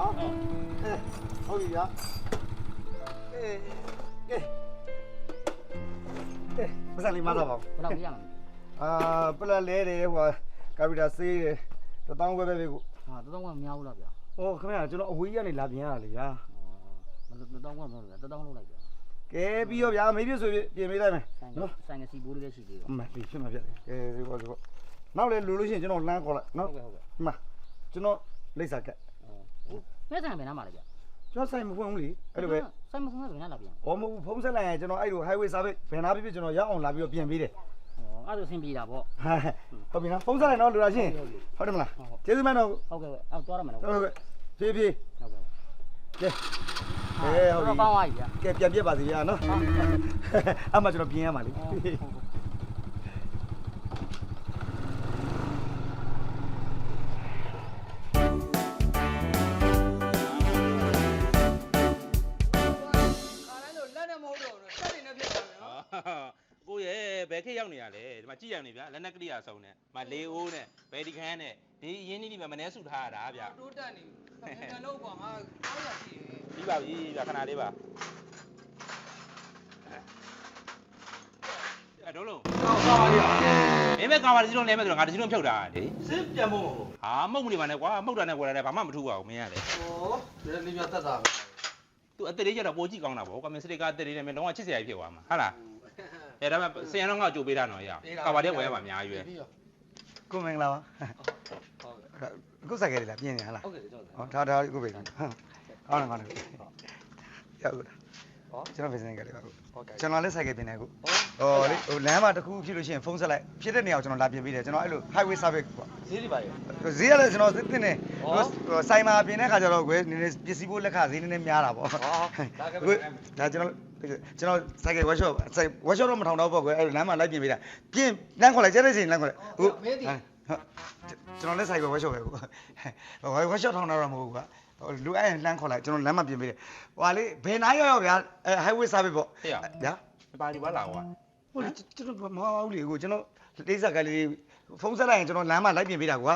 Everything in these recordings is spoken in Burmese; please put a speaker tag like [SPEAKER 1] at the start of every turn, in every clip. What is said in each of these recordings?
[SPEAKER 1] နော်အဲဟုတ်ပြီဗျာအေးကဲကဲမစလေးမသားပါဘူး
[SPEAKER 2] ဘယ်တော့ပြရမလဲ
[SPEAKER 1] အာပလက်လဲတယ်ဟိုကာပီတာဆေးတယ်တထောင်ခွဲပဲပဲကို
[SPEAKER 2] ဟာတတော်ကမများဘူးလားဗျာ
[SPEAKER 1] ဟောခင်ဗျာကျွန်တော်အဝေးကြီးကနေလာပြင်ရတာလေဗျာ
[SPEAKER 2] မလို့တတော်ကမလို့ဗျာတတော်လုံးလိုက်ဗျာ
[SPEAKER 1] ကဲပြီးတော့ဗျာမေးပြဆိုပြင်ပေးလိုက်မယ်
[SPEAKER 2] ဆိုင်က
[SPEAKER 1] နော်
[SPEAKER 2] ဆိုင်ကစီဘိုးလေးလည်းရှိသေးတယ်
[SPEAKER 1] အမပြီဖြစ်မှာပြတယ်ကဲဒီပေါ်ဒီပေါ်နောက်လေလူလို့ရှိရင်ကျွန်တော်လမ်းခေါ်လိုက်နော်
[SPEAKER 2] ဟုတ်ကဲ့ဟုတ်ကဲ့
[SPEAKER 1] ဒီမှာကျွန်တော်လိပ်စာကက်
[SPEAKER 2] မဲဆိုင်ဘယ်နားမှာလဲဗျာ
[SPEAKER 1] ကျွန်တော်ဆိုင်မဖွင့်ဘူးလေအဲ့လိုပဲ
[SPEAKER 2] ဆိုင်မဖုန်းကဘယ်နားလာပြန်။
[SPEAKER 1] အော်မဟုတ်ဘူးဖုန်းဆက်လိုက်ရင်ကျွန်တော်အဲ့လို highway service ဘယ်နာပြပြကျွန်တော်ရောက်အောင်လာပြီးတော့ပြင်ပေးတယ်
[SPEAKER 2] ဩအဲ့ဒါဆင်းပြေတာပေါ့။
[SPEAKER 1] ဟာဟုတ်ပြီနော်ဖုန်းဆက်လိုက်နော်လူလာချင်းဟုတ်တယ်မလား။ကျေးဇူးမနော်
[SPEAKER 2] ဟုတ်ကဲ့အော်သွားရမယ်နော်
[SPEAKER 1] ဟုတ်ကဲ့ဖြည်းဖြည်း
[SPEAKER 2] ဟုတ်ကဲ့
[SPEAKER 1] ကဲကဲဟုတ်ပြီ
[SPEAKER 2] ကောင်းသွားပြီဗျာ
[SPEAKER 1] ကဲပြန်ပြပါစီဗျာနော်။အမှကျွန်တော်ပြင်ရမှာလေ
[SPEAKER 3] ယ်ခေတ်ရောက်နေရလဲဒီမှာကြည့်ရနေဗျာလက်နက်ကလိယာဆုံးနဲ့မလေအိုးနဲ့ဘယ်ဒီခန်းနဲ့ဒီအရင်နေ့ဒီမှာမနှဲစုထားရတာဗျာ
[SPEAKER 4] တိုးတက်နေပြီငါလုံးကွာငါကောင်းရရှိတယ်
[SPEAKER 3] ပြီးပါပြီဗျာခဏလေးပါအဲ့တော့လုံး
[SPEAKER 1] ကောင်းပါလေ
[SPEAKER 3] မင်းပဲကာပါဒီလုံးလဲမဲ့ဆိုတော့ငါဒီလုံးဖြုတ်တာလေ
[SPEAKER 1] စစ်ပြန်ဖို့
[SPEAKER 3] ဟာမှုတ်မနေပါနဲ့ကွာမှုတ်တာနဲ့ကွာတယ်ဘာမှမထူပါဘူးမင်းကလေ
[SPEAKER 1] ဟောဒီလေးပြတ်တာပဲ
[SPEAKER 3] သူအသက်လေးကျတော့ပိုကြည့်ကောင်းတာပေါ့ကွာမင်းစတိကအသက်လေးနဲ့မင်းလုံးဝချစ်စရာကြီးဖြစ်သွားမှာဟုတ်လား အဲဒါမှဆရာတော်ကကြိုပေးတာနော်ရကာပါတဲ့ဝယ်ရမှာအများကြီးပဲ
[SPEAKER 1] ကိုမင်္ဂလာပါအခုဆိုင်ကလေးလားပြင်နေဟလား
[SPEAKER 4] ဟုတ်ကဲ့ကျွန်တော်
[SPEAKER 1] ဟောထားထားအခုပဲဟုတ်ကောင်းတယ်ကောင်းတယ်ရောက်ဟောကျွန်တော်ပြင်နေကြတယ်ပါအခု
[SPEAKER 4] ဟုတ်ကဲ့
[SPEAKER 1] ကျွန်တော်လည်းဆိုင်ကပြင်နေအခုဟောလေဟိုလမ်းမှာတစ်ခုဖြစ်လို့ရှိရင်ဖုန်းဆက်လိုက်ဖြစ်တဲ့နေရာကိုကျွန်တော်လာပြင်ပေးတယ်ကျွန်တော်အဲ့လို highway service ပေါ့
[SPEAKER 4] ဈေးတွေပါရဲ့
[SPEAKER 1] ဈေးရလဲကျွန်တော်သိတင်နေ
[SPEAKER 4] ဩ
[SPEAKER 1] ဟိုဆိုင်မှာပြင်တဲ့ခါကျတော့ကွယ်နည်းနည်းပစ္စည်းဖို့လက်ခဈေးနည်းနည်းများတာပေါ့
[SPEAKER 4] ဒါကပဲ
[SPEAKER 1] အခုဒါကျွန်တော် ကျွန်တော်ဆိုင်က workshop ဆိုင် workshop တော့မထောင်တော့ပေါ့ကွယ်အဲ့လိုလမ်းမှာလိုက်ပြင်ပေးတာပြင်လမ်းခေါ်လိုက်ကျတဲ့ချိန်လမ်းခေါ်လိုက်အခုကျွန်တော်လည်းဆိုင်က workshop ပဲဟို workshop ထောင်တာတော့မဟုတ်ဘူးကွာဟိုလူအဲ့လမ်းခေါ်လိုက်ကျွန်တော်လမ်းမှာပြင်ပေးတယ်ဟိုဟာလေဘယ်နားရောက်ရောက်ဗျာအဲ highway service ပေါ့
[SPEAKER 3] ဟေ့ရ
[SPEAKER 1] ဗျာ
[SPEAKER 3] ပါဒီပါလာကွာ
[SPEAKER 1] ဟုတ်လေကျွန်တော်မဟုတ်ဘူးလေကိုကျွန်တော်လိမ့်ဆက်ကလေးဖုန်းဆက်လိုက်ရင်ကျွန်တော်လမ်းမှာလိုက်ပြင်ပေးတာကွာ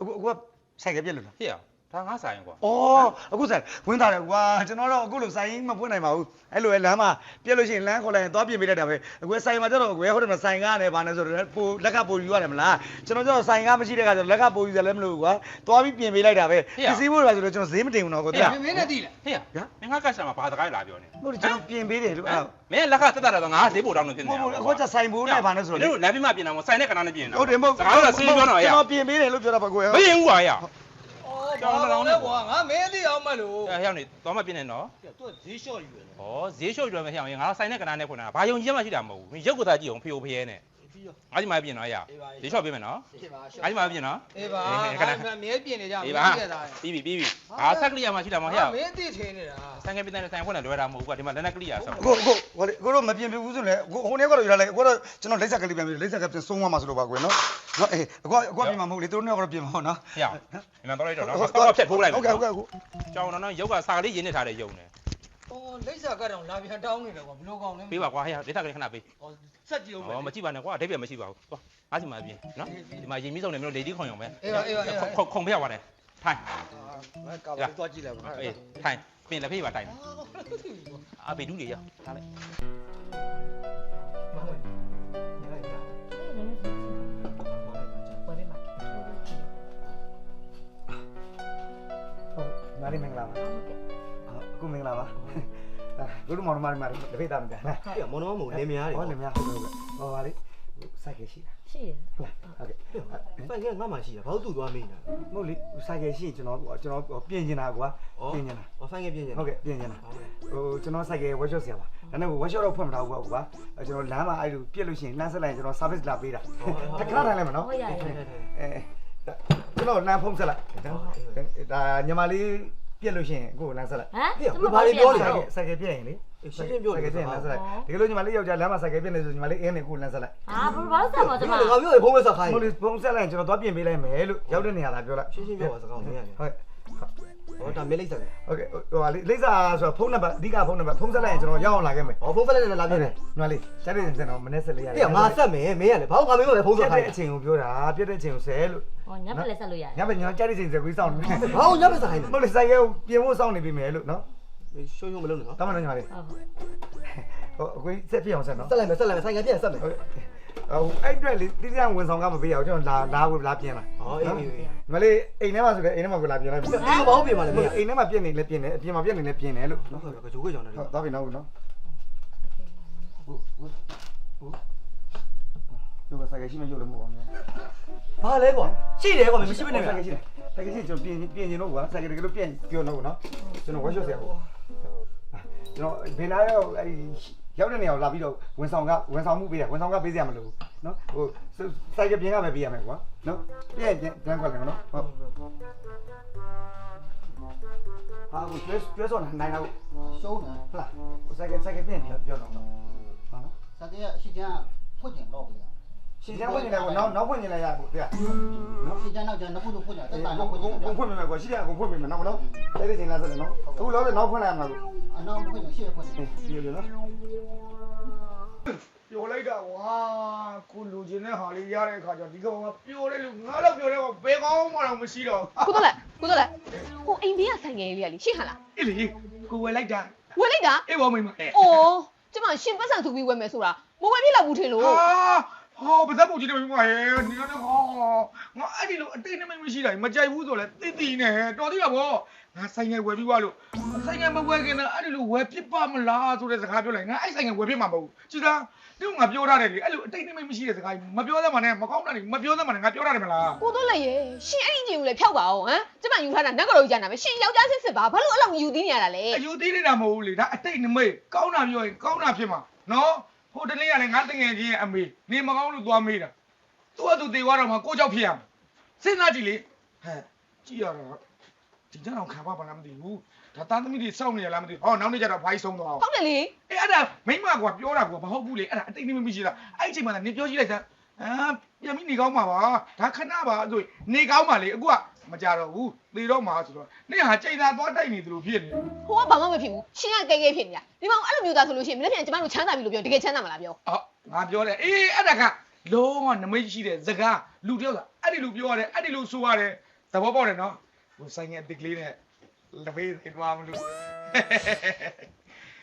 [SPEAKER 1] အခုအခုကဆိုင်ကပြက်လို့လား
[SPEAKER 3] ဟေ့ရ ဒါငါဆိုင်ကွာ။
[SPEAKER 1] အော်အခုဆိုင်ဝင်တာတယ်ကွာကျွန်တော်တော့အခုလိုဆိုင်မဖွင့်နိုင်ပါဘူး။အဲ့လိုပဲလမ်းမှာပြက်လို့ရှိရင်လမ်းခေါ်လိုက်ရင်သွားပြင်ပေးတတ်တာပဲ။အခုဆိုင်မှာကျတော့ကွယ်ဟုတ်တယ်မဆိုင်ကားနဲ့ဗာနဲ့ဆိုတော့ပိုလက်ကပိုယူရတယ်မလား။ကျွန်တော်ကျတော့ဆိုင်ကားမရှိတဲ့ခါကျတော့လက်ကပိုယူတယ်လည်းမလို့ကွာ။သွားပြီးပြင်ပေးလိုက်တာပဲ။ပစ္စည်းဖို့ပါဆိုတော့ကျွန်တော်ဈေးမတင်ဘူးတော့ကိုတရား
[SPEAKER 4] မင်းနဲ့တိလား
[SPEAKER 3] ဟေ့ရမင်းကကတ်စတမာဘာတကားလာပြောနေ။
[SPEAKER 1] ဟုတ်တယ်ကျွန်တော်ပြင်ပေးတယ်လို့အဲ့
[SPEAKER 3] မင်းလက်ကတက်တာတော့ငါဈေးပို့တောင်းနေဖြစ်
[SPEAKER 1] မ
[SPEAKER 3] နေ
[SPEAKER 1] ဟုတ်ဘူးအခုကျဆိုင်ဖို့နဲ့ဗာနဲ့ဆိုတော့
[SPEAKER 3] တို့လမ်းပြမပြင်တာမဆိုင်နဲ့ကနာနဲ့ပြင်တာ
[SPEAKER 1] ဟုတ်တယ်မဟုတ်
[SPEAKER 3] စကားတော့ဆေးပြောတော့ရ
[SPEAKER 1] ကျွန်တော်ပြင်ပေးတယ်လို့ပြောတာပါကွယ်
[SPEAKER 3] မရင်ဘူးကွာရ
[SPEAKER 4] အော်ဘာလို့လဲကွာငါမင်းတိအောင်မလို့
[SPEAKER 3] အဲဟျောင်းနေတော့မပြင်နဲ့နော်
[SPEAKER 4] သူကဈေးလျှော့ယူတယ်
[SPEAKER 3] ဩဈေးလျှော့ကြွယ်မဟျောင်းရင်ငါဆိုင်နဲ့ကနာနဲ့ဖွင့်တာဘာယုံကြည်မှရှိတာမဟုတ်ဘူးမင်းရုပ်ကသားကြည့်အောင်ဖေိုဖေးနဲ့
[SPEAKER 4] ပြီးရော
[SPEAKER 3] ငါဒီမှာပြင်တော့ရဈေးလျှော့ပေးမယ်နော်
[SPEAKER 4] အေးပါ
[SPEAKER 3] ငါဒီမှာပြင်နော်
[SPEAKER 4] အေးပါ
[SPEAKER 3] ခဏ
[SPEAKER 4] ငါမြဲပြင်နေကြ
[SPEAKER 3] အေး
[SPEAKER 4] မ
[SPEAKER 3] ပါ
[SPEAKER 4] င်းပြတာ
[SPEAKER 3] ပြီးပြီပြီးပြီဘာဆက်ကလေးရမှရှိတာမဟုတ်ဟျောင်း
[SPEAKER 4] မင်းတိထင်းနေတာ
[SPEAKER 3] ဆိုင်ကပြင်တဲ့ဆိုင်ဖွင့်တယ်လွယ်တာမဟုတ်ဘူးကွာဒီမှာလက်နက်ကလေးရဆောက်
[SPEAKER 1] ကိုကိုဟိုလေကိုတော့မပြင်ပြဘူးဆိုလေကိုဟိုနေ့ကတော့ယူလာလိုက်ကိုတော့ကျွန်တော်လိမ့်ဆက်ကလေးပြန်ပြီးလိမ့်ဆက်ကပြန်ဆုံးသွားမှာဆိုလို့ပါကွယ်နော်နော်အေးအကွာအကွာပြင်မှာမဟုတ်လေသူတို့နေ့ကတော့ပြင်မှာဟုတ်နော်
[SPEAKER 3] ဟျောင်းဒီမှာတော့လိုက်တော့နော်တော့ဖြတ်ထိုးလိုက်
[SPEAKER 1] ဟုတ်ကဲ့ဟုတ်ကဲ့ဟုတ်
[SPEAKER 3] ကြောင်တော့နော်ရုပ်ကစာကလေးရင်းနေထားတဲ့ရုံနဲ့
[SPEAKER 4] အော်လိမ့်စာကတော့လာပြန်တောင်းနေတယ်ကွာဘလို့ကောင်းလဲ
[SPEAKER 3] ပေးပါကွာဟဲ့ဒေသကလေးခဏပေး
[SPEAKER 4] အော်စက်ကြည့်အောင်။
[SPEAKER 3] အော်မကြည့်ပါနဲ့ကွာအတိတ်ပြမရှိပါဘူး။သွား။အားစီမှာပြင်နော်။ဒီမှာရင်မီးစုံနေမျိုးလေဒီခုံရုံပဲ
[SPEAKER 4] အေးပါအေးပါအေးပါ
[SPEAKER 3] ခုံခုံဖျက်သွားတယ်။ထိုင်
[SPEAKER 4] ငါကောင်းတော့ကြည့်လိုက်ပါ။
[SPEAKER 3] အေးထိုင်။ပြင်လက်ဖေးပါတိုင်။အာဘေဒူးတွေရ။ထားလိုက်
[SPEAKER 1] ဟုတ်နားလေးမင်္ဂလာပါ ဟုတ်အ ခုမင်္ဂလာပါကိုတို့မောင်နှမတွေမှာတပိတ်သားမကြလား
[SPEAKER 5] ပြမောင်နှမမို့လင်းများတွေ
[SPEAKER 1] ဟောလည်းများဟုတ်ဟုတ်ဟောပါလေစိုက်ကရှိတာ
[SPEAKER 6] ရှိတယ်
[SPEAKER 1] ဟုတ်ဟုတ်ကဲ့
[SPEAKER 5] ဖိုင်ကငါမှရှိတာဘာလို့တူသွားမေးနေတာ
[SPEAKER 1] မဟုတ်လေစိုက်ကရှိကျွန်တော်ကျွန်တော်ပြင်နေတာကွာပြင်နေတာ
[SPEAKER 5] ဟောဖိုင်ကပြင်းနေ
[SPEAKER 1] ဟုတ်ကဲ့ပြင်နေတာဟိုကျွန်တော်စိုက်က workshop ဆရာပါဒါနဲ့ workshop တော့ဖွင့်မထားဘူးကွာကျွန်တော်လမ်းမှာအဲ့လိုပြက်လို့ရှိရင်လမ်းဆက်လိုက်ကျွန်တော် service လာပေးတာတခါတိုင်းလည်းမနော်
[SPEAKER 6] ဟုတ်ရရ
[SPEAKER 1] အဲကျွန်တော်လမ်းဖုံးဆက်လိုက်ဒါညီမလေး ပြက်လို့ရှိရင်ကိုလမ်းဆက်လိုက်
[SPEAKER 6] ဟမ်
[SPEAKER 1] ဆိုင်ကယ်ပြက်ရင်လေ
[SPEAKER 5] ရှင်းရှင်းပြော
[SPEAKER 1] ဆိုင်
[SPEAKER 5] နေ
[SPEAKER 1] ကယ်ပြက်ရင်လမ်းဆက်လိုက်ဒီလိုညီမလေးယောက်ျားလမ်းမှာဆိုင်ကယ်ပြက်နေဆိုညီမလေးအင်းနေကိုလမ်းဆက်လိုက်
[SPEAKER 6] ဟာဘယ်ဘာလို့ဆက်ပါ
[SPEAKER 5] ဒီ
[SPEAKER 6] ကျမ
[SPEAKER 5] မှာငါပြောရဖုံးမဆက်ခိုင်း
[SPEAKER 1] မဟုတ်လေဖုံးဆက်လိုက်ရင်ကျွန်တော်သွားပြင်ပေးလိုက်မယ်လို့ရောက်တဲ့နေရာလာပြောလိုက်
[SPEAKER 5] ရှင်းရှင်းပြောပါစကားမင်းရတယ်
[SPEAKER 1] ဟုတ်
[SPEAKER 5] ဟဟောဒါမဲလိမ့်ဆက်တယ်
[SPEAKER 1] ဟုတ်ကဲ့ဟိုဟာလေလိမ့်စာဆိုတော့ဖုန်းနံပါတ်အဓိကဖုန်းနံပါတ်ဖုန်းဆက်လိုက်ရင်ကျွန်တော်ရောက်အောင်လာခဲ့မယ်
[SPEAKER 5] ဟောဖုန်းဖက်လက်နဲ့လာပြနေ
[SPEAKER 1] ညီမလေးကျတဲ့စင်တော့မနေ့ဆက်လေးရတယ်
[SPEAKER 5] ဟေ့ငါဆက်မယ်မင်းကလည်းဘာလို့ငါမင်းကလည်းဖုန်း
[SPEAKER 1] ပြ
[SPEAKER 5] ဆက်
[SPEAKER 1] တ်
[SPEAKER 5] ခို
[SPEAKER 1] တဲ့အ
[SPEAKER 5] င်း
[SPEAKER 1] ချိန်ကိုပြောတာပြတ်တဲ့အချိန်ကိုဆဲလို့
[SPEAKER 2] ဟောညက်ဖက်လည်းဆက်လို့ရတယ်
[SPEAKER 1] ညဘက်ညကျတဲ့ချိန်ဆဲကိုစောင့်နေ
[SPEAKER 5] ဘာလို့ညမဆက်ခိုင်းလဲ
[SPEAKER 1] မဟုတ်လေဆိုင်ကပြင်ဖို့စောင့်နေပြီမယ်လို့နော်
[SPEAKER 5] ရှုံရှုံမလုပ်နဲ့နော်
[SPEAKER 1] တမန်တော်ညီမလေး
[SPEAKER 2] ဟုတ်ဟုတ်
[SPEAKER 1] ဟိုအကွေးဆက်ပြအောင်ဆက်နော်
[SPEAKER 5] ဆက်လိုက်မယ်ဆက်လိုက်မယ်ဆိုင်ကပြန်ဆက်မယ်
[SPEAKER 1] ဟုတ် ဟိုအဲ့အတွက်လေတိတိကျဝန်ဆောင်ကမပေးရအောင်ကျွန်တော်လာလာကိုလာပြင်လာ
[SPEAKER 5] ဟောအေးအေးအေး
[SPEAKER 1] ညီမလေးအိမ်ထဲမှာဆိုကြအိမ်ထဲမှာကိုလာပြင်လိုက်ပြီ
[SPEAKER 5] ဒီဘာလို့ပြင်ပါလဲမ
[SPEAKER 1] ဟုတ်
[SPEAKER 5] င်း
[SPEAKER 1] အိမ်ထဲမှာပြင်နေလဲပြင်နေအပြင်မှာပြင်နေလဲပြင်နေလို့
[SPEAKER 5] နော်ကကြိုးကြောင်တယ်
[SPEAKER 1] ဟုတ်တော့ပြီနော်နော်ဟုတ်ဟုတ်ဟုတ်ဒီကစားကရှိမရုပ်လည်းမဟုတ်ပါဘူး
[SPEAKER 5] ဘာလဲကွာရှိတယ်ကွာမရှိဘဲနဲ့
[SPEAKER 1] ဆိုင်ကရှိတယ်ဆိုင်ကရှိကျွန်တော်ပြင်ပြင်နေတော့ကွာဆိုင်ကတကယ်လို့ပြင်ပြောတော့နော်ကျွန်တော်ဝက်ရှော့ဆရာပေါ့ကျွန်တော်ဘယ်လာရောက်အဲ့ ရောက်တဲ့နေရာကိုလာပြီးတော့ဝန်ဆောင်ကဝန်ဆောင်မှုပေးတယ်ဝန်ဆောင်ကပေးစရာမလိုဘူးနော်ဟိုဆိုင်ကပြင်ကပဲပေးရမယ်ကွာနော်ပြည့်ရင်တန်းခွက်လည်းနော်ဟုတ်ဟာကိုကျွဲကျွဲစောနိုင်တော့
[SPEAKER 6] ရှုံးတာ
[SPEAKER 1] ဟုတ်လားဟိုဆိုင်ကဆိုင်ကပြင်ပြောတော့နော်ဟာနော်
[SPEAKER 6] ဆိုင်ကအရှိချမ်းဖွင့်
[SPEAKER 7] ကျင်တော့ပြီလား
[SPEAKER 1] ရှင်းချမ်းဖွင့်နေလိုက်ကွာနောက်နောက်ဖွင့်နေလိုက်ရကိုတရားနော်
[SPEAKER 6] ရှင်းချမ်းနောက်ကျနောက်ဖွ
[SPEAKER 1] င့်
[SPEAKER 6] ဖွ
[SPEAKER 1] င့်
[SPEAKER 6] တ
[SPEAKER 1] က်
[SPEAKER 6] တာနော
[SPEAKER 1] က်
[SPEAKER 6] ဖွင့်
[SPEAKER 1] ကိုဖွင့်မယ်ကွာရှိတယ်ကိုဖွင့်မယ်နော်နော်တဲ့တဲ့ချိန်လာဆက်တယ်နော်အခုလောလောနောက်ဖွင့်လိုက်ရမှာကို
[SPEAKER 6] အနောက်ဖွင့်လို့ရှေ့ဖွင့်တယ်ရှေ့
[SPEAKER 1] ပြန်နော်ပြောလိုက်တာကွာကိုလူချင်းတဲ့ဟာလေးရတဲ့အခါကျဒီကောင်ကပြောတဲ့လူငါတော့ပြောတဲ့ကောင်ဘယ်ကောင်းမှတော့မရှိတော့
[SPEAKER 8] ကိုတော့လဲကိုတော့လဲဟိုအိမ်ဘေးကဆိုင်ငယ်လေးကလေရှင်းဟလား
[SPEAKER 1] အေးလေကိုဝယ်လိုက်တာ
[SPEAKER 8] ဝယ်လိုက်တာ
[SPEAKER 1] အေးဘောမိမအိုး
[SPEAKER 8] ကျမရှင်ပတ်စံသူပြီးဝယ်မယ်ဆိုတာမဝယ်ပြလောက်ဘူးထင်လို့
[SPEAKER 1] ဟာ ဟောဘာသာပုံကြီးတယ်မိမရဲ့နေရတော့ဟောငါအဲ့ဒီလိုအတိတ်နဲ့မရှိတာမကြိုက်ဘူးဆိုလဲတိတိနဲ့တော်သေးတာဗောငါဆိုင်ငယ်ဝယ်ပြီးွားလို့ဆိုင်ငယ်မဝယ်ခင်တော့အဲ့ဒီလိုဝယ်ဖြစ်ပါမလားဆိုတဲ့စကားပြောလိုက်ငါအဲ့ဆိုင်ငယ်ဝယ်ဖြစ်မှာမဟုတ်ဘူးကြည်လားဒီငါပြောထားတယ်လေအဲ့လိုအတိတ်နဲ့မရှိတဲ့စကားမပြောသမှနဲ့မကောင်းတာတွေမပြောသမှနဲ့ငါပြောထားတယ်မလား
[SPEAKER 8] ကိုတော့လေရေရှင်အဲ့ဒီအင်ကိုလေဖျောက်ပါအောင်ဟမ်ကျမယူထားတာနက်ကတော့ကြာနာပဲရှင်ယောက်ျားစစ်စစ်ပါဘာလို့အဲ့လောက်ယူသေးနေရတာလဲ
[SPEAKER 1] အယူသေးနေတာမဟုတ်ဘူးလေဒါအတိတ်နမိတ်ကောင်းတာပြောရင်ကောင်းတာဖြစ်မှာနော် ဟိုတနေ့ကလည်းငါတငယ်ချင်းရဲ့အမေနေမကောင်းလို့သွားမေးတာသူကသူတေသွားတော့မှကိုကြောက်ဖြစ်ရမှာစဉ်းစားကြည့်လေဟဲ့ကြည့်ရတော့ဒီကြောင်ခံပါပါလားမသိဘူးဒါသားသမီးတွေစောင့်နေရလားမသိဘူးဟောနောက်နေ့ကျတော့ဖိုင်းဆုံးသွားအောင်
[SPEAKER 8] ဟုတ်တယ်လေ
[SPEAKER 1] အေးအဲ့ဒါမိမကွာပြောတာကွာမဟုတ်ဘူးလေအဲ့ဒါအတိတ်နမိတ်မရှိတာအဲ့ဒီအချိန်မှာလည်းနေပြောကြည့်လိုက်စမ်းအာပြန်ပြီးနေကောင်းမှာပါဒါခဏပါဆိုရင်နေကောင်းပါလေအခုက မကြတော့ဘူးသေတော့မှာဆိုတော့နေ့ဟာချိန်သာသွားတိုက်နေသလိုဖြစ်နေတယ်
[SPEAKER 8] ဟိုကဘာမှမဖြစ်ဘူးရှင်ကကဲကဲဖြစ်နေတာဒီမှာအဲ့လိုမျိုးသားဆိုလို့ရှိရင်မနေ့ပြန်ကျမတို့ချမ်းသာပြီလို့ပြောတကယ်ချမ်းသာမလားပြော
[SPEAKER 1] အော်ငါပြောတယ်အေးအဲ့ဒါကလုံးဝနမိတ်ရှိတဲ့စကားလူတယောက်ကအဲ့ဒီလူပြောရတယ်အဲ့ဒီလူဆိုရတယ်သဘောပေါက်တယ်နော်ဟိုဆိုင်ငယ်တစ်ကလေးနဲ့လပေးနေသွားမလို့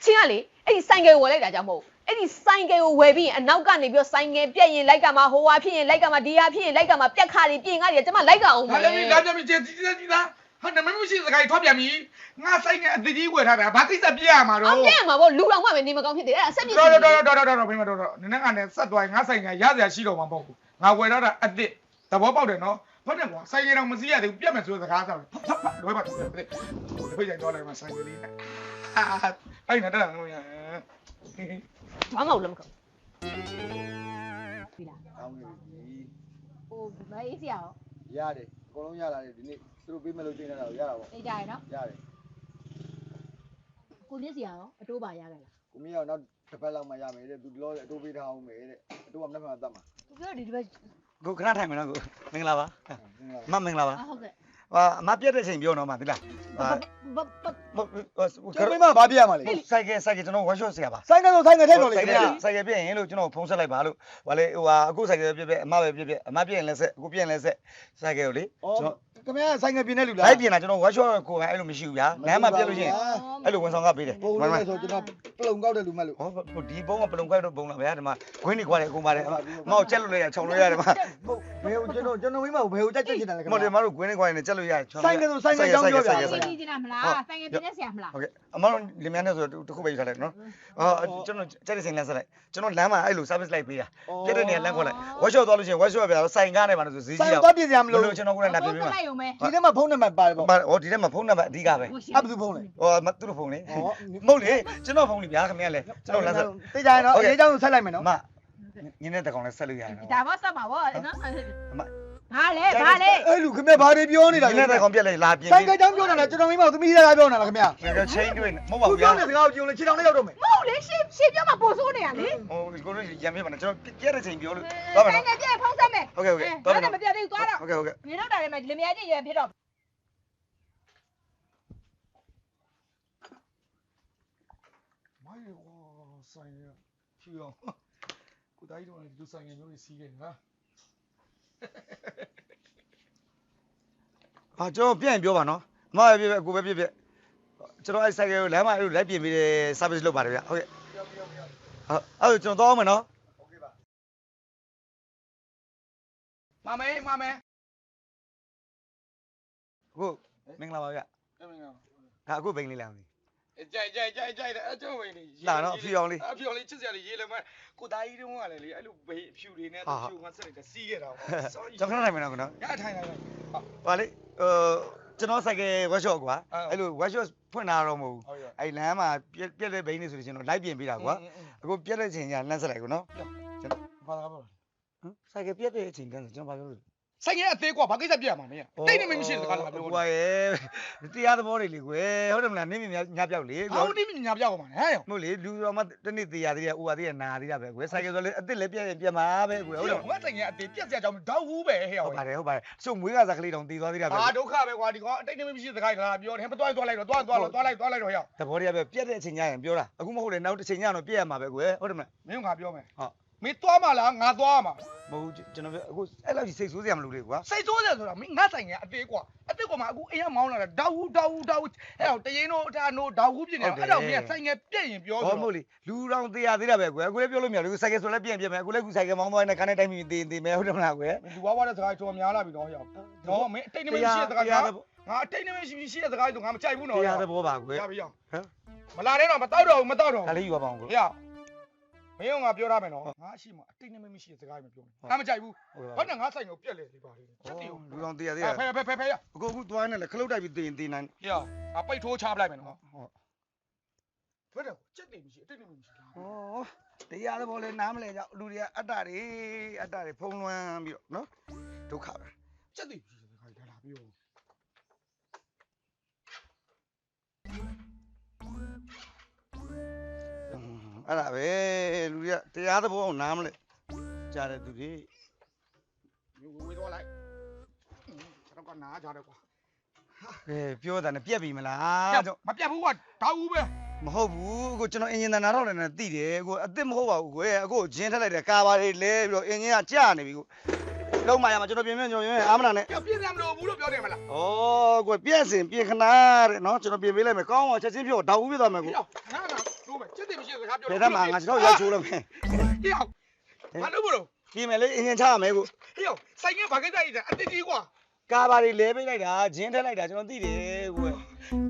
[SPEAKER 8] ချင်းကလေအဲ့ဒီဆိုင်ကယ်ကိုဝယ်လိုက်တာကြောင့်မဟုတ် အဲ့ဒီဆိုင်ကယ်ကိုဝယ်ပြီးရင်အနောက်ကနေပြီးတော့ဆိုင်ကယ်ပြက်ရင်လိုက်ကမှာဟိုဟာဖြစ်ရင်လိုက်ကမှာဒီဟာဖြစ်ရင်လိုက်ကမှာပြက်ခါတွေပြင်ကားတွေကျမလိုက်ကအောင်
[SPEAKER 1] ဒါလည်းဒါပြန်ပြီးကြည်ကြည်ကြည်သားဟာနမိတ်မရှိတဲ့စကားထွက်ပြန်ပြီငါဆိုင်ငယ်အတစ်ကြီးဝယ်ထားတာဘာကိစ္စပြရမှာ
[SPEAKER 8] အော
[SPEAKER 1] တော့
[SPEAKER 8] င်ပြက်မှာပေါ့လူတော်မှပဲနေမကောင်းဖြစ်တယ်အဲ့ဒါဆက်ပြစ်
[SPEAKER 1] တော်တော်တော်တော်တော်တော်ဘယ်မှာတော်တော်နည်းနည်းကနေဆက်သွားရင်ငါဆိုင်ငယ်ရစရာရှိတော့မှာမဟုတ်ဘူးငါဝယ်တော့တာအတစ်သဘောပေါက်တယ်နော်ဟုတ်တယ်ကွာဆိုင်ငယ်တော့မစည်းရသေးဘူးပြတ်မယ်ဆိုတဲ့စကားဆောက်ဖတ်ဖတ်လွယ်ပါတော့ဖိတ်ကြတော့လိုက်မှာဆိုင်ငယ်လေးနဲ့အာအဲ့နဲ့တော့ငါရ
[SPEAKER 8] ဘာမှမလုပ်မကောင်းပြီလား
[SPEAKER 7] ကောင်းနေပြီ
[SPEAKER 9] ဟိုမအေးစရာရော
[SPEAKER 7] ရတယ်အကုန်လုံးရလာတယ်ဒီနေ့သူတို့ပေးမယ်လို့ချိန်နေတာကိုရတာပေါ့
[SPEAKER 9] အေးကြရနော်
[SPEAKER 7] ရတယ်
[SPEAKER 9] ကိုမြင့်စရာရောအတိုးပါရခဲ့လား
[SPEAKER 7] ကိုမင်းကတော့နောက်တစ်ပတ်လောက်မှရမယ်တဲ့သူလောအတိုးပေးထားအောင်မယ်တဲ့အတိုးကမနှက်မှန်တတ်မှာ
[SPEAKER 9] သူပြောဒီတစ်ပတ်
[SPEAKER 1] ကိုခဏထိုင်မယ်နော်ကိုမင်္ဂလာပါမမင်္ဂလာပါ
[SPEAKER 9] အဟုတ်ကဲ့
[SPEAKER 1] ဟာအမပြတ်တဲ့ချိန်ပြောတော့မှဒီလားဟာ
[SPEAKER 9] ဘဘ
[SPEAKER 5] ကျွန်တော်မဘာပြရမှာလဲ
[SPEAKER 1] ဆိုင်ကယ်ဆိုင်ကယ်ကျွန်တော်ဝက်ရှော့ဆရာပါ
[SPEAKER 5] ဆိုင်ကတော့ဆိုင်ကထဲတော့လေ
[SPEAKER 1] ဆိုင်
[SPEAKER 5] ခင်
[SPEAKER 1] က
[SPEAKER 5] ဗျာ
[SPEAKER 1] ယ်ဆိုင်ကယ်ပြည့်ရင်လို့ကျွန်တော်ဖုန်းဆက်လိုက်ပါလို့ဟိုလေဟိုဟာအခုဆိုင်ကယ်ပြည့်ပြည့်အမပဲပြည့်ပြည့်အမပြည့်ရင်လည်းဆက်အခုပြည့်ရင်လည်းဆက်ဆိုင်ကယ်ကိုလေ
[SPEAKER 5] ဩ
[SPEAKER 1] ကျွန်တော်
[SPEAKER 5] ခင်ဗျာဆိုင်ကပြင်းနေလူလား
[SPEAKER 1] လိုက်ပြင်တာကျွန်တော်ဝက်ရှော့ကိုယ်ကအဲ့လိုမရှိဘူးဗျာလမ်းမှာပြည့်လို့ရှိရင်အဲ့လိုဝန်ဆောင်ကပေးတယ်
[SPEAKER 7] ပုံ
[SPEAKER 1] မှန်မှ
[SPEAKER 7] လို့
[SPEAKER 1] န်
[SPEAKER 7] ဆိုကျွန်တော်ပလုံကောက်တဲ့လူမဲ့လို့
[SPEAKER 1] ဟောဒီဘုံကပလုံခွဲတော့ဘုံလားဗျာဒီမှာခွင်းနေခွာတယ်အကုန်ပါတယ်အမောက်ချက်လို့လည်းခြုံလို့ရတယ်မှာ
[SPEAKER 5] ဟုတ်ဘယ်ကိုကျွန်တော်ကျွန်တော်မိမဘယ်ကိုကြက်ကြက်ချင်တယ်လဲခင်
[SPEAKER 1] မော်တယ်
[SPEAKER 5] ဗျာ
[SPEAKER 1] မတို့ခွင်းနေခွာနေချက်လို့ရတယ်
[SPEAKER 5] ဆိုင်ကဆိုဆိုင်ကကြောင်းပြောပြ
[SPEAKER 1] ဆိုင်က
[SPEAKER 9] ဆိုင်
[SPEAKER 1] ဆိုင်က
[SPEAKER 9] ကကြည့်နေမလားဆိုင်ကပြင်းနေစရာမလား
[SPEAKER 1] ဟုတ်ကဲ့အမတို့လင်မယားနဲ့ဆိုတော့တစ်ခုပဲယူထားလိုက်နော်အော်ကျွန်တော်ကြက်တဲ့ဆိုင်လမ်းဆက်လိုက်ကျွန်တော်လမ်းမှာအဲ့လို service လိုက်ပေးတာပြတဲ့နေရာလမ်းခေါ်လိုက် workshop သွားလို့ရှိရင် workshop ပြတော့ဆိုင်ကားနဲ့ပါလို့ဆိုဈေး
[SPEAKER 5] ဆိုင်
[SPEAKER 1] ကြီး
[SPEAKER 5] ကသွားပြင်စရာမလို
[SPEAKER 1] လို့ကျွန်တော်ကိုလည်းလာပြပေး
[SPEAKER 9] ဖု
[SPEAKER 1] မှာ
[SPEAKER 9] န်းလိုက်ရုံပဲ
[SPEAKER 5] ဒီထဲမှာဖုန်းနံပါတ်ပါတယ်ပေါ့
[SPEAKER 1] ဟောဒီထဲမှာဖုန်းနံပါတ်အဓိကပဲ
[SPEAKER 5] အဘသူဖုန်းလဲ
[SPEAKER 1] ဟောမသူ့ဖုန်းလေ
[SPEAKER 5] ဟော
[SPEAKER 1] မဟုတ်လေကျွန်တော်ဖုန်းလေဗျာခင်ဗျာလေကျွန်တော်လမ်းဆက်
[SPEAKER 5] သိကြရင်တော့အေးကြောင်းဆက်လိုက်မယ်နော်
[SPEAKER 1] အမညနေတကောင်လည်းဆက်လို့ရတယ်နော်
[SPEAKER 9] ဒါဘောဆက်ပါဗောနော်
[SPEAKER 1] အမ
[SPEAKER 9] ဘာလဲဘာလဲ
[SPEAKER 5] အဲ့လူခင်ဗျဘာတွေပြောနေတာ
[SPEAKER 1] ဒီနေ့ကောင်ပြက်လဲလာပြင်း
[SPEAKER 5] ဆိုင်ကကြောင်းပြောနေတာကျွန်တော်မိမသမီးသားပြောနေတာလားခင်ဗျ
[SPEAKER 1] ဆိုင်ကချင်းတွေ့နေမဟုတ်ပါဘူးဗျာ
[SPEAKER 5] ပြောနေတဲ့စကားကိုကြုံလေခြေထောင်နဲ့ရောက်တော့မယ်
[SPEAKER 9] မဟုတ်လေရှေ့ရှေ့ပြောမှပိုဆိုးနေရလေ
[SPEAKER 1] ဟိုကိုရရံပြပါနဲ့ကျွန်တော်ပြက်တဲ့ချိန်ပြောလို့သွားပါနော်
[SPEAKER 9] ဆိုင်ကပြက်ဖုံးဆက်မယ်
[SPEAKER 1] ဟုတ်ကဲ့ဟုတ်ကဲ့သွား
[SPEAKER 9] ပါ
[SPEAKER 1] နော်
[SPEAKER 9] မပြက်သေးဘူးသွားတော့
[SPEAKER 1] ဟုတ်ကဲ့ဟုတ်ကဲ့
[SPEAKER 9] နေတော့တာထဲမှာလင်မယားချင်းရံဖြစ်တော့
[SPEAKER 5] မိုင်းရောဆိုင်ရဖြူရောကိုတိုင်းတို့ကဒီလိုဆိုင်ရမျိုးတွေစီးခဲ့နေလား
[SPEAKER 1] ဟာကျွန်တော်ပြန်ပြောပါနော်အမပဲပြပြအကိုပဲပြပြကျွန်တော်အဲ့ဆိုင်ကယ်ကိုလမ်းမှာအဲ့လိုလိုက်ပြင်ပြီးတဲ့ service လုပ်ပါတယ်ဗျဟုတ်ကဲ့ဟုတ်အဲ့ကျွန်တော်တော့မယ်နော်
[SPEAKER 5] မမဲမမဲ
[SPEAKER 1] အခုမင်္ဂလာပါဗျ
[SPEAKER 5] အမင်းက
[SPEAKER 1] ဒါအခုဘိန်းလေးလာပြီ
[SPEAKER 5] ကြိုက်ကြိုက်ကြိုက်ကြိုက်တယ်အကျုံးဝင်နေ
[SPEAKER 1] လာတော့အဖြူအောင်လေး
[SPEAKER 5] အဖြူအောင်လေးချစ်စရာလေးရေးလဲမကိုသားကြီးတုန်းကလည်းလေအဲ့လိုဘေးအဖြူတွေနဲ့
[SPEAKER 1] ဟာ
[SPEAKER 5] ဖြူငါဆက်လိုက်စီးခဲ့တာပေါ့
[SPEAKER 1] ကျွန်တော်ခဏနိုင်မယ်နော်ကွနော်
[SPEAKER 5] ရထိုင်လိုက်လိုက်
[SPEAKER 1] ဟာလေဟိုကျွန်တော်ဆိုင်ကယ် workshop ကွာ
[SPEAKER 5] အာ
[SPEAKER 1] အဲ့လို workshop ဖွင့်တာတော့မဟုတ်ဘူး
[SPEAKER 5] ဟုတ်ရ
[SPEAKER 1] အဲ့လမ်းမှာပြက်ပြက်တဲ့ဘိန်းလေးဆိုလို့ကျွန်တော်လိုက်ပြင်ပေးတာကွာအခုပြက်တဲ့ချိန်ကျလမ်းဆက်လိုက်ကွနော်
[SPEAKER 5] ဘာသာပါ
[SPEAKER 1] ဟမ်ဆိုင်ကယ်ပြက်တဲ့အချိန်တန်းဆိုကျွန်တော်ဘာပြောလို့
[SPEAKER 5] ဆိုင်ကအသေးကွာဘာကိစ္စပြရမှာမင်းတိတ်နေမရှိစကားလာပြော
[SPEAKER 1] ကွာရဲ့တရားသဘောတွေလေကွယ်ဟုတ်တယ်မလားနင်းမြညပြောက်လေ
[SPEAKER 5] ဘာလို့ဒီညာပြောက်ပါနဲ့ဟဲ့
[SPEAKER 1] မဟုတ်လေလူတော်မှတနေ့တရားသေးတယ်ဥပါသေးတယ်နာသေးတာပဲကွယ်ဆိုင်ကယ်ဆိုလေအစ်စ်လည်းပြက်ရင်ပြက်မှာပဲကွယ်ဟုတ်တယ်
[SPEAKER 5] ဟိုဆိုင်ကအသေးပြက်စရာကြောင့်တောက်ဘူးပဲဟဲ့
[SPEAKER 1] ဟုတ်ပါတယ်ဟုတ်ပါတယ်စုံမွေးကစားကလေးတောင်တည်သွားသေးတာပဲ
[SPEAKER 5] ဘာဒုက္ခပဲကွာဒီကောင်အတိတ်နေမရှိစကားလာပြောတယ်မတွားတွားလိုက်တော့တွားတွားလို့တွားလိုက်တွားလိုက်တော့ဟဲ့
[SPEAKER 1] သဘောတရားပဲပြက်တဲ့အချိန်ကျရင်ပြောတာအခုမဟုတ်လေနောက်တစ်ချိန်ကျတော့ပြက်ရမှာပဲကွယ်ဟုတ်တယ်မလား
[SPEAKER 5] မင်းကပြောမယ်
[SPEAKER 1] ဟုတ်
[SPEAKER 5] မင်းတွားမလားငါတွားမှာ
[SPEAKER 1] မဟုတ်ဘူးကျွန်တော်ပြောအခုအဲ့လောက်ကြီးစိတ်ဆိုးစရာမလိုလေကွာ
[SPEAKER 5] စိတ်ဆိုးတယ်ဆိုတာမင်းငါဆိုင်ကအသေးကွာအသေးကွာမှာအခုအိမ်ကမောင်းလာတာဒေါဝူဒေါဝူဒေါဝူအဲ့တော့တရင်တို့အတာနိုးဒေါဝူပြင်နေအဲ့တော့မင်းဆိုင်ငယ်ပြက်ရင်ပြော
[SPEAKER 1] ဟောမဟုတ်လေလူတော်တရားသေးတာပဲကွယ်အခုလည်းပြောလို့မရဘူးဆိုင်ကယ်ဆိုလည်းပြက်ပြက်မယ်အခုလည်းခုဆိုင်ကယ်မောင်းသွားနေခါနဲ့တိုင်းပြီးတင်တင်မယ်ဟုတ်တယ်မလားကွယ်
[SPEAKER 5] လူဝါဝါတဲ့စကားတော်များလာပြီတော့ဟဲ့နော်မင်းအတိတ်နေမရှိတဲ့စကားငါငါအတိတ်နေမရှိရှိတဲ့စကားဆိုငါမကြိုက်ဘူးနော်
[SPEAKER 1] တရားသဘောပါကွယ်
[SPEAKER 5] ရပြီအောင်
[SPEAKER 1] ဟမ်
[SPEAKER 5] မလာတဲ့တော့မတောက်တော့ဘူးမတောက်တော့
[SPEAKER 1] ဒါလေးယူပါအောင်ကွယ်
[SPEAKER 5] ဟဲ့မ င်းကငါပြောရမယ်နော်ငါရှိမှအတိတ်နေမရှိတဲ့စကားမပြောနဲ့ငါမကြိုက်ဘူး
[SPEAKER 1] ဟုတ်
[SPEAKER 5] ဘာနဲ့ငါဆိုင်ကိုပြက်လေဒီပါလေချက်တီကို
[SPEAKER 1] လူတော်တရားသေး
[SPEAKER 5] ဖဲ
[SPEAKER 1] တာ
[SPEAKER 5] ဖဲဖဲဖဲရ
[SPEAKER 1] အခုအခုသွားနေလေခလုတ်တိုက်ပြီးတင်တင်နိုင်
[SPEAKER 5] ဟဲ့အပိတ်ထိုးချပလိုက်မယ်နော်
[SPEAKER 1] ဟုတ်
[SPEAKER 5] ဘယ်တော့ချက်တီမရှိအတိတ်နေမရှိလား
[SPEAKER 1] ဩတရားသဘောလဲနားမလဲကြောက်လူတွေကအတ္တတွေအတ္တတွေဖုံးလွှမ်းပြီးတော့နော်ဒုက္ခပဲ
[SPEAKER 5] ချက်တီမရှိတဲ့စကားဒါလာပြော
[SPEAKER 1] အဲ့ဒါပဲလူတွေကတရားသဘောကိုနားမလဲကြားတဲ့သူတွေ
[SPEAKER 5] မျိုးဝေးသွားလိုက်ကျွန်တော်ကနားကြတယ်ကွာ
[SPEAKER 1] ကဲပြောတာနဲ့ပြက်ပြီမလားကြောင့်
[SPEAKER 5] မပြတ်ဘူးကွာတောက်ဘူးပဲ
[SPEAKER 1] မဟုတ်ဘူးအခုကျွန်တော်အင်ဂျင်နာနာတော့လည်းသိတယ်အခုအစ်စ်မဟုတ်ပါဘူးကွယ်အခုဂျင်းထက်လိုက်တယ်ကာဘာတွေလဲပြီးတော့အင်ဂျင်ကကြာနေပြီကိုလုံးမရမှာကျွန်တော်ပြင်ပြင်ကျွန်တော်ပြင်ပြင်အာမနာနဲ့
[SPEAKER 5] ပြပြရမလို့ဘူးလို့ပြောတယ်မလား
[SPEAKER 1] ဩကွယ်ပြက်စင်ပြင်ခနာတဲ့နော်ကျွန်တော်ပြင်ပေးလိုက်မယ်ကောင်းအောင်ချက်ချင်းပြောတောက်ဦးပြသွားမယ်ကို
[SPEAKER 5] ဟေ့နာနာတို့ပဲ ချက်တီမရှိတဲ့စကားပြော
[SPEAKER 1] ဘယ်တတ်မှာငါကျွန်တော်ရောက်ချိုးလို့မယ်
[SPEAKER 5] ဟေ့ဘာလို့မလို့
[SPEAKER 1] ပြင်မယ်လေအင်ဂျင်ချရမယ်ကို
[SPEAKER 5] ဟေ့ဆိုင်ကဘာကိစ္စကြီးအတိတ်ကြီးကွာ
[SPEAKER 1] ကာဘာတွေလဲပေးလိုက်တာဂျင်းထက်လိုက်တာကျွန်တော်သိတယ်ကွယ်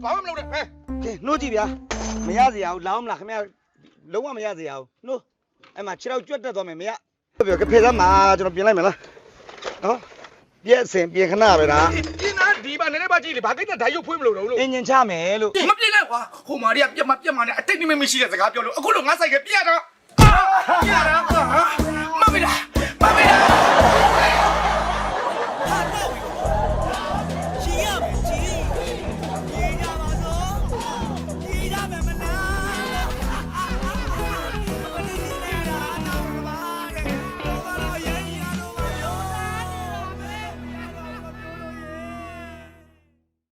[SPEAKER 5] ဘာမှမလုပ်နဲ့ဟဲ့
[SPEAKER 1] ကဲနှုတ်ကြည့်ဗျာမရစေရဘူးလောင်းမလားခင်ဗျာလုံးဝမရစေရဘူးနှုတ်အဲ့မှာခြေထောက်ကြွတ်တက်သွားမယ်မရပြောကဖေးသမ်းမှာကျွန်တော်ပြင်လိုက်မယ်လားနော် ပြက်စင်ပြင်ခဏပဲဒါ
[SPEAKER 5] ဒီနာဒီပါနည်းနည်းပါကြည့်လေဘာကိစ္စဓာတ်ရုပ်ဖွင့်မလို့တော့လို့
[SPEAKER 1] အင်ဂျင်ချမယ်လို့
[SPEAKER 5] မပြည့်လိုက်ကွာဟိုမာရီကပြက်မပြက်မနဲ့အတိတ်နေမရှိတဲ့စကားပြောလို့အခုလို့ငါဆိုင်ကပြက်တာပြက်တာကွာမမလား